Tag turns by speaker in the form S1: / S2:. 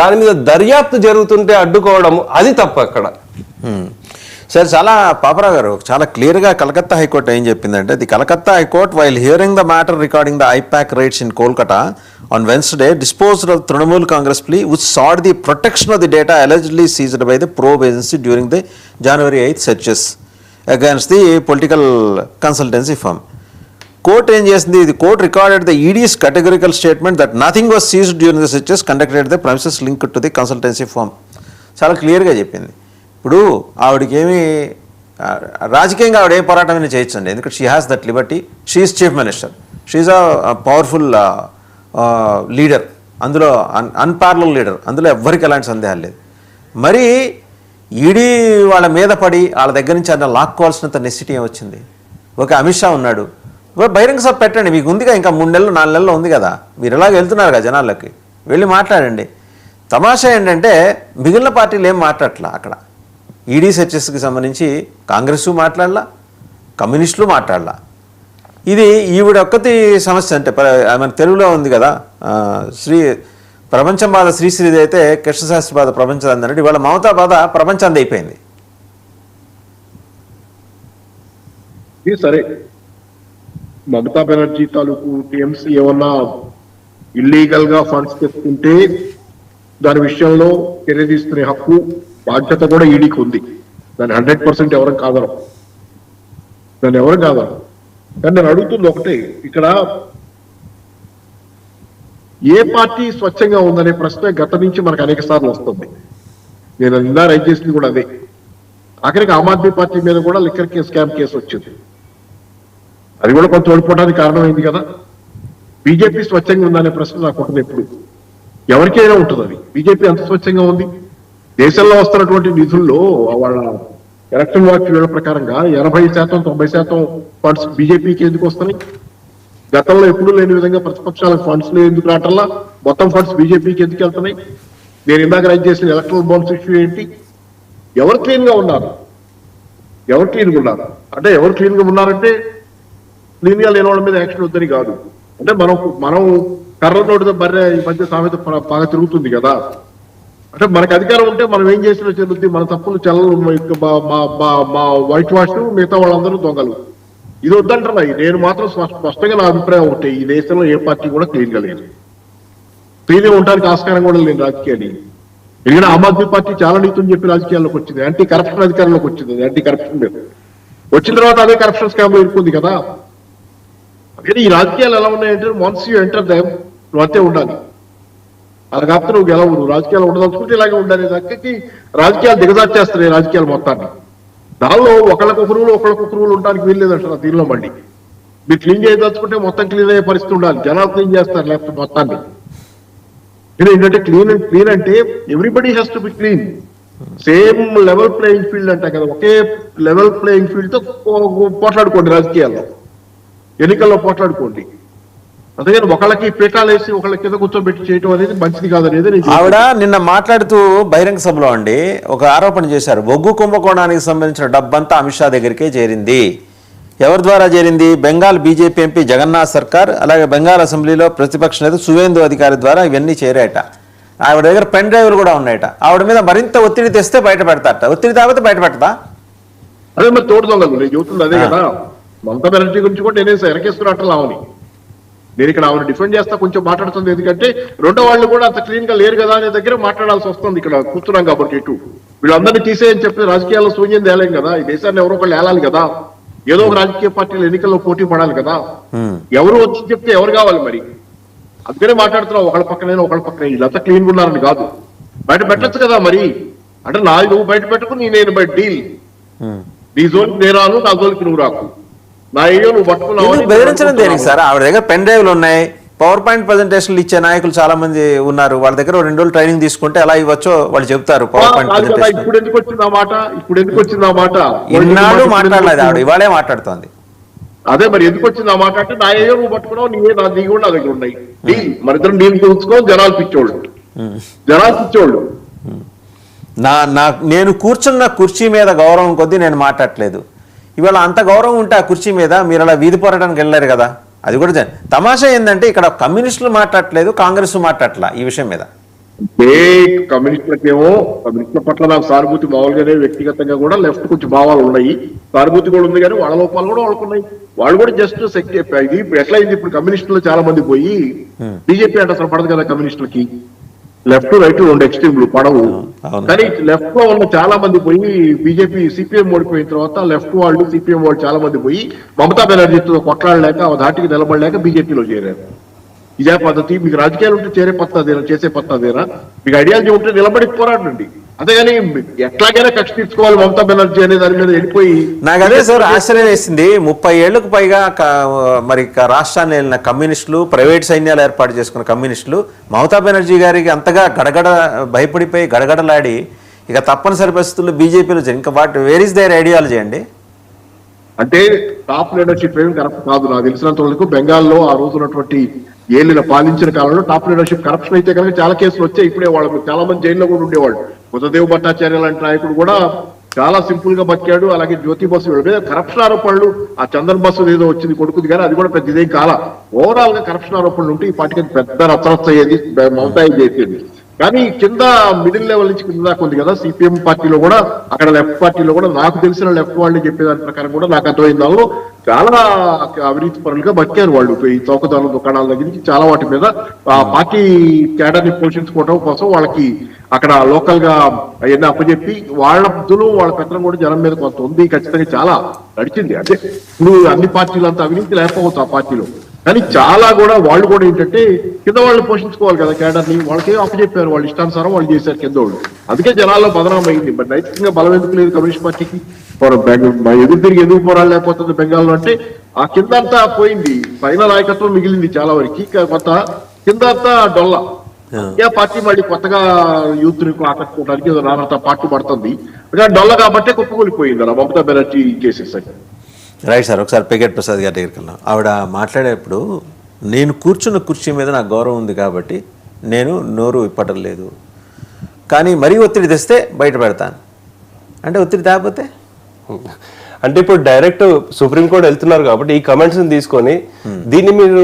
S1: దాని మీద దర్యాప్తు జరుగుతుంటే అడ్డుకోవడం అది తప్ప అక్కడ.
S2: సార్ చాలా పాపరావు గారు చాలా క్లియర్గా కలకత్తా హైకోర్టు ఏం చెప్పిందంటే the Calcutta high court while hearing the matter recording the IPAC raids in Kolkata on Wednesday disposed of Trinamool Congress plea which sought the protection of the data allegedly seized by the probe agency during the January eighth searches against the political consultancy firm court ఏం చేసింది? ఇది court recorded the ED's categorical statement that nothing was seize during the searches conducted the premises link to the consultancy firm చాలా క్లియర్గా చెప్పింది. ఇప్పుడు ఆవిడకేమి రాజకీయంగా ఆవిడ ఏ పోరాటమైనా చేయొచ్చండి. ఎందుకంటే she has that liberty she's chief minister she's a powerful leader అందులో అన్ అన్పార్లల్ లీడర్ అందులో ఎవ్వరికి ఎలాంటి సందేహాలు లేదు. మరి ఈడీ వాళ్ళ మీద పడి వాళ్ళ దగ్గర నుంచి అన్న లాక్కోవాల్సినంత నెసిటీ ఏమొచ్చింది వచ్చింది? ఓకే అమిత్ షా ఉన్నాడు. బహిరంగ సభ పెట్టండి. మీకు ఉందిగా ఇంకా మూడు నెలలు నాలుగు నెలలు ఉంది కదా. మీరు ఎలాగ వెళ్తున్నారు కదా జనాలకి. వెళ్ళి మాట్లాడండి. తమాషా ఏంటంటే మిగిలిన పార్టీలు ఏం మాట్లాడలా అక్కడ? ఈడీ సెర్చెస్కి సంబంధించి కాంగ్రెస్ మాట్లాడలా కమ్యూనిస్టులు మాట్లాడలా. ఇది ఈవిడ ఒక్కటి సమస్య అంటే మన తెలుగులో ఉంది కదా శ్రీ ప్రపంచం బాధ శ్రీశ్రీది అయితే కృష్ణశాస్త్రి బాధ ప్రపంచం అన్నట్టు ఇవాళ మమతా బాధ ప్రపంచాంది అయిపోయింది.
S3: సరే. మమతా బెనర్జీ తాలూకు టీఎంసీ ఏమన్నా ఇల్లీగల్గా ఫండ్స్ తెచ్చుకుంటే దాని విషయంలో చర్య తీసుకునే హక్కు బాధ్యత కూడా ఈడీకి ఉంది. దాన్ని హండ్రెడ్ పర్సెంట్ ఎవరు కాదరం దాన్ని ఎవరు కాదరం కానీ నేను అడుగుతుంది ఒకటే ఇక్కడ ఏ పార్టీ స్వచ్ఛంగా ఉందనే ప్రశ్న గత నుంచి మనకు అనేక సార్లు వస్తుంది. నేను నిందా రైట్ చేసింది కూడా అదే. ఆఖరికి ఆమ్ ఆద్మీ పార్టీ మీద కూడా లిక్కర్ కేసు స్కామ్ కేసు వచ్చింది. అది కూడా కొంత ఓడిపోవడానికి కారణమైంది కదా. బీజేపీ స్వచ్ఛంగా ఉందనే ప్రశ్న నాకు ఉంటుంది ఎప్పుడు. ఎవరికైనా ఉంటుంది అది. బీజేపీ అంత స్వచ్ఛంగా ఉంది. దేశంలో వస్తున్నటువంటి నిధుల్లో వాళ్ళ ఎలక్షన్ వాచ్ వీళ్ళ ప్రకారంగా ఎనభై శాతం తొంభై శాతం ఫండ్స్ బీజేపీకి ఎందుకు వస్తున్నాయి? గతంలో ఎప్పుడూ లేని విధంగా ప్రతిపక్షాలకు ఫండ్స్ ఎందుకు రావటంలా? మొత్తం ఫండ్స్ బీజేపీకి ఎందుకు వెళ్తున్నాయి? నేను ఇందాక రైజ్ చేసిన ఎలక్ట్రల్ బాండ్స్ ఇష్యూ ఏంటి? ఎవరు క్లీన్గా ఉన్నారు? ఎవరు క్లీన్గా ఉన్నారు? అంటే ఎవరు క్లీన్గా ఉన్నారంటే క్లీన్గా లేని వాళ్ళ మీద యాక్షన్ వద్దని కాదు. అంటే మనం మనం కర్ర నోటితో బర్రె ఈ మధ్య సామెత బాగా తిరుగుతుంది కదా. అంటే మనకు అధికారం ఉంటే మనం ఏం చేసినా చెల్లుద్ది మన తప్పులు చెల్లలు మా వైట్ వాష్ మిగతా వాళ్ళందరూ దొంగలు. ఇది వద్దంటారా నేను మాత్రం స్పష్ట- స్పష్టంగా నా అభిప్రాయం ఒకటి ఈ దేశంలో ఏ పార్టీ కూడా క్లీన్గా లేదు. క్లీన్ ఉండడానికి ఆస్కారం కూడా లేదు రాజకీయాన్ని ఎందుకంటే ఆమ్ ఆద్మీ పార్టీ చాలా నీతుని చెప్పి రాజకీయాల్లోకి వచ్చింది. యాంటీ కరప్షన్ అధికారంలోకి వచ్చింది. యాంటీ కరప్షన్ మీద వచ్చిన తర్వాత అదే కరప్షన్ స్కామ్లో ఇరుక్కుంది కదా. అందుకని ఈ రాజకీయాలు ఎలా ఉన్నాయంటే వన్స్ యూ ఎంటర్ దెమ్ నువ్వు అంతే ఉండాలి. అలా కాకపోతే నువ్వు గెలవు నువ్వు రాజకీయాలు ఉండదలుచుకుంటే ఇలాగే ఉండాలి. దక్కకి రాజకీయాలు దిగజార్చేస్తున్నాయి రాజకీయాలు మొత్తాన్ని. దానిలో ఒకళ్ళకు ఒకరువులు ఒకళ్ళకు ఒకరువులు ఉండడానికి వీల్లేదంటారు దీనిలో మళ్ళీ. మీరు క్లీన్ చేయదలుచుకుంటే మొత్తం క్లీన్ అయ్యే పరిస్థితి ఉండాలి. జనాలు క్లీన్ చేస్తారు లేకపోతే మొత్తాన్ని. ఇది ఏంటంటే క్లీన్ క్లీన్ అంటే everybody has to be clean same level playing field అంటాం కదా ఒకే లెవెల్ ప్లేయింగ్ ఫీల్డ్తో పో- పోట్లాడుకోండి రాజకీయాల్లో. ఎన్నికల్లో పోట్లాడుకోండి. అందుకని ఒకళ్ళకి పీఠాలు వేసి ఒకళ్ళ కింద కూర్చోబెట్టి చేయటం అనేది మంచిది కాదనేది
S2: ఆవిడ నిన్న మాట్లాడుతూ బహిరంగ సభలో అండి ఒక ఆరోపణ చేశారు. బొగ్గు కుంభకోణానికి సంబంధించిన డబ్బంతా అమిత్ షా దగ్గరికే చేరింది. ఎవరి ద్వారా చేరింది? బెంగాల్ బీజేపీ ఎంపీ జగన్నాథ్ సర్కార్ అలాగే బెంగాల్ అసెంబ్లీలో ప్రతిపక్ష నేత సువేందు అధికారి ద్వారా ఇవన్నీ చేరాయట. ఆవిడ దగ్గర పెన్ డ్రైవ్లు కూడా ఉన్నాయట. ఆవిడ మీద మరింత ఒత్తిడి తెస్తే బయట పెడతాట ఒత్తిడి తాగితే బయట పెడతా
S3: అదే మరి తోడు దొంగలు. నేను చెబుతుంది అదే కదా. మమతా బెనర్జీ గురించి కూడా నేనే ఎరకేస్తున్నట్లు ఆవని నేను ఇక్కడ ఆవిడ డిఫెండ్ చేస్తా కొంచెం మాట్లాడుతుంది. ఎందుకంటే రెండో వాళ్ళు కూడా అంత క్లీన్గా లేరు కదా అనే దగ్గర మాట్లాడాల్సి వస్తుంది ఇక్కడ కూర్చున్నాం కాబట్టి ఇటు. వీళ్ళందరినీ తీసేయని చెప్పి రాజకీయాల్లో శూన్యం తేలేం కదా. ఈ దేశాన్ని ఎవరో ఒకళ్ళు ఏలాలి కదా. ఏదో ఒక రాజకీయ పార్టీలు ఎన్నికల్లో పోటీ పడాలి కదా. ఎవరు వచ్చి చెప్తే ఎవరు కావాలి మరి? అందుకనే మాట్లాడుతున్నావు ఒకళ్ళ పక్కనే ఒకళ్ళ పక్కనే వీళ్ళంతా క్లీన్ ఉన్నారని కాదు. బయట పెట్టచ్చు కదా మరి? అంటే నా నువ్వు బయట పెట్టుకుని నేను బయట డీల్? నీ జోలికి నేను రాను నా జోలికి నువ్వు రాకు. నా నువ్వు పట్టుకున్నావు
S2: బెదిరించడం దేనికి సార్? ఆవిడ దగ్గర పెన్ డ్రైవ్లు ఉన్నాయి. పవర్ పాయింట్ ప్రజెంటేషన్లు ఇచ్చే నాయకులు చాలా మంది ఉన్నారు. వాళ్ళ దగ్గర రెండు రోజులు ట్రైనింగ్ తీసుకుంటే ఎలా ఇవ్వచ్చో వాళ్ళు చెప్తారు పవర్ పాయింట్ ప్రజెంటేషన్.
S3: ఇప్పుడు ఎందుకు వచ్చింది ఆ మాట? ఇప్పుడు ఎందుకు వచ్చింది ఆ మాట?
S2: ఇన్నాళ్ళు
S3: ఇప్పుడు
S2: మాట్లాడలేదు ఆవిడ? ఇవాళే మాట్లాడుతోంది.
S3: అదే మరి ఎందుకు వచ్చింది ఆ మాట అంటే నా ఏయో నువ్వు పట్టుకున్నావు నీవే నా నీ కూడా నా దగ్గర ఉన్నాయి. డీల్ మరి ఇద్దరు డీల్ తెలుసుకో జనాలు పిచ్చోళ్ళు. జనాలు పిచ్చోళ్ళు.
S2: నా నా నేను కూర్చున్న కుర్చీ మీద గౌరవం కొద్దీ నేను మాట్లాడట్లేదు. ఇవాళ అంత గౌరవం ఉంటే ఆ కుర్చీ మీద మీరు అలా వీధి పోరాటానికి వెళ్ళారు కదా? అది కూడా తమాషా ఏంటంటే ఇక్కడ కమ్యూనిస్టులు మాట్లాడట్లేదు కాంగ్రెస్ మాట్లాడట్లా ఈ విషయం మీద?
S3: ఏ కమ్యూనిస్టులకేమో కమ్యూనిస్టుల పట్ల నాకు సానుభూతి మామూలుగానే వ్యక్తిగతంగా కూడా లెఫ్ట్ కొంచెం భావాలు ఉన్నాయి. సానుభూతి కూడా ఉంది కానీ వాళ్ళ లోపాలు కూడా వాళ్ళకు ఉన్నాయి. వాళ్ళు కూడా జస్ట్ ఇది ఇప్పుడు ఎట్లా అయింది ఇప్పుడు కమ్యూనిస్టులు చాలా మంది పోయి బీజేపీ అంటే అసలు పడదు కదా కమ్యూనిస్టులకి. లెఫ్ట్ రైట్ రెండు ఎక్స్ట్రీమ్లు పడవు. కానీ లెఫ్ట్లో ఉన్న చాలా మంది పోయి బీజేపీ సిపిఎం ఓడిపోయిన తర్వాత లెఫ్ట్ వాళ్ళు సిపిఎం వాళ్ళు చాలా మంది పోయి మమతా బెనర్జీతో కొట్లాడలేక ఆ ధాటికి నిలబడలేక బీజేపీలో చేరారు. ఇదే పద్ధతి మీకు రాజకీయాలు ఉంటే చేరే పద్ధతేనా చేసే పద్ధతేనా? మీకు ఐడియాలజీ ఉంటే నిలబడి పోరాడండి. అంతేగాని ఎట్లాగైనా కక్ష తీర్చుకోవాలి మమతా బెనర్జీ అనే దాని మీద వెళ్ళిపోయి
S2: నాకు అదే సార్ ఆశ్చర్యం వేసింది. ముప్పై ఏళ్ళకు పైగా మరి రాష్ట్రాన్ని వెళ్ళిన కమ్యూనిస్టులు ప్రైవేట్ సైన్యాలు ఏర్పాటు చేసుకున్న కమ్యూనిస్టులు మమతా బెనర్జీ గారికి అంతగా గడగడ భయపడిపోయి గడగడలాడి ఇక తప్పనిసరి పరిస్థితుల్లో బీజేపీలో ఇంకా వాటి వేర్ ఇస్ దైర్ ఐడియాలజీ అండి?
S3: అంటే టాప్ లీడర్షిప్ ఏమి కరప్ట్ కాదు. నాకు తెలిసినంత వరకు బెంగాల్లో ఆ రోజు ఉన్నటువంటి ఏళ్ళ పాలించిన కాలంలో టాప్ లీడర్షిప్ కరప్షన్ అయితే కనుక చాలా కేసులు వచ్చాయి. ఇప్పుడే వాళ్ళు చాలా మంది జైల్లో కూడా ఉండేవాళ్ళు. బుధదేవ్ భట్టాచార్య లాంటి నాయకుడు కూడా చాలా సింపుల్గా బతికాడు. అలాగే జ్యోతి బస్సు మీద కరప్షన్ ఆరోపణలు ఆ చందన్ బస్సు ఏదో వచ్చింది కొడుకుది కానీ అది కూడా పెద్ద ఇదేం కాల. ఓవరాల్గా కరప్షన్ ఆరోపణలు ఉంటే ఈ పార్టీకి పెద్ద రచరచ్చ అయ్యేది మమతాయి చేసేది. కానీ కింద మిడిల్ లెవెల్ నుంచి కింద దాకా ఉంది కదా సిపిఎం పార్టీలో కూడా అక్కడ లెఫ్ట్ పార్టీలో కూడా నాకు తెలిసిన లెఫ్ట్ వాళ్ళని చెప్పేదాని ప్రకారం కూడా నాకు అర్థమైంది. దానిలో చాలా అవినీతి పనులుగా బతికారు వాళ్ళు. ఈ చౌకదారుల దుకాణాల దగ్గర నుంచి చాలా వాటి మీద ఆ పార్టీ కేడర్ని పోషించుకోవడం కోసం వాళ్ళకి అక్కడ లోకల్గా అవన్నీ అప్పచెప్పి వాళ్ళ బుద్ధులు వాళ్ళ పెత్తనం కూడా జనం మీద కొంత ఉంది. ఖచ్చితంగా చాలా నడిచింది. అంటే ఇప్పుడు అన్ని పార్టీలు అంత అవినీతి లేకపోవచ్చు ఆ పార్టీలో. కానీ చాలా కూడా వాళ్ళు కూడా ఏంటంటే కింద వాళ్ళు పోషించుకోవాలి కదా కేడర్ని వాళ్ళకి అప్పచెప్పారు. వాళ్ళు ఇష్టానుసారం వాళ్ళు చేశారు కింద వాళ్ళు. అందుకే జనాల్లో బదనాం అయింది. మరి నైతికంగా బలం ఎందుకు లేదు కమ్యూనిస్ట్ పార్టీకి? ఎదురు తిరిగి ఎందుకు పోరాడలేకపోతుంది బెంగాల్లో అంటే ఆ కింద అంతా పోయింది. పైన నాయకత్వం మిగిలింది చాలా వరకు. కొత్త కింద అంతా డొల్ల. ఏ పార్టీ మళ్ళీ కొత్తగా యూత్ని ఆకట్టుకోవడానికి నానంత పార్టీ పడుతుంది. డొల్ల కాబట్టే కుప్పకూలిపోయింది అలా. మమతా బెనర్జీ కేసెస్ అని
S2: రైట్ సార్ ఒకసారి పెగెట్ ప్రసాద్ గారి దగ్గరికి వెళ్దాం. ఆవిడ మాట్లాడేప్పుడు నేను కూర్చున్న కుర్చీ మీద నాకు గౌరవం ఉంది కాబట్టి నేను నోరు ఇప్పటం లేదు. కానీ మరీ ఒత్తిడి తెస్తే బయట పెడతాను. అంటే ఒత్తిడి తేకపోతే?
S1: అంటే ఇప్పుడు డైరెక్ట్ సుప్రీంకోర్టు వెళ్తున్నారు కాబట్టి ఈ కమెంట్స్ తీసుకొని దీన్ని మీరు